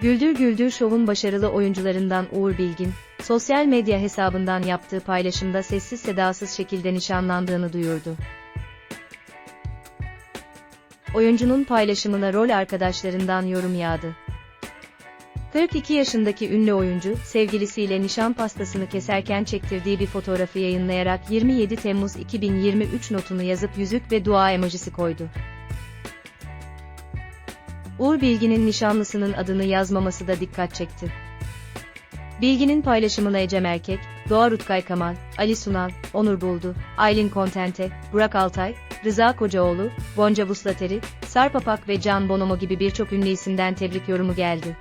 Güldür Güldür Show'un başarılı oyuncularından Uğur Bilgin, sosyal medya hesabından yaptığı paylaşımda sessiz sedasız şekilde nişanlandığını duyurdu. Oyuncunun paylaşımına rol arkadaşlarından yorum yağdı. 42 yaşındaki ünlü oyuncu, sevgilisiyle nişan pastasını keserken çektirdiği bir fotoğrafı yayınlayarak 27 Temmuz 2023 notunu yazıp yüzük ve dua emojisi koydu. Uğur Bilgin'in nişanlısının adını yazmaması da dikkat çekti. Bilgin'in paylaşımına Ecem Erkek, Doğa Rutkay Kamal, Ali Sunal, Onur Buldu, Aylin Kontente, Burak Altay, Rıza Kocaoğlu, Gonca Vuslateri, Sarp Apak ve Can Bonomo gibi birçok ünlü isimden tebrik yorumu geldi.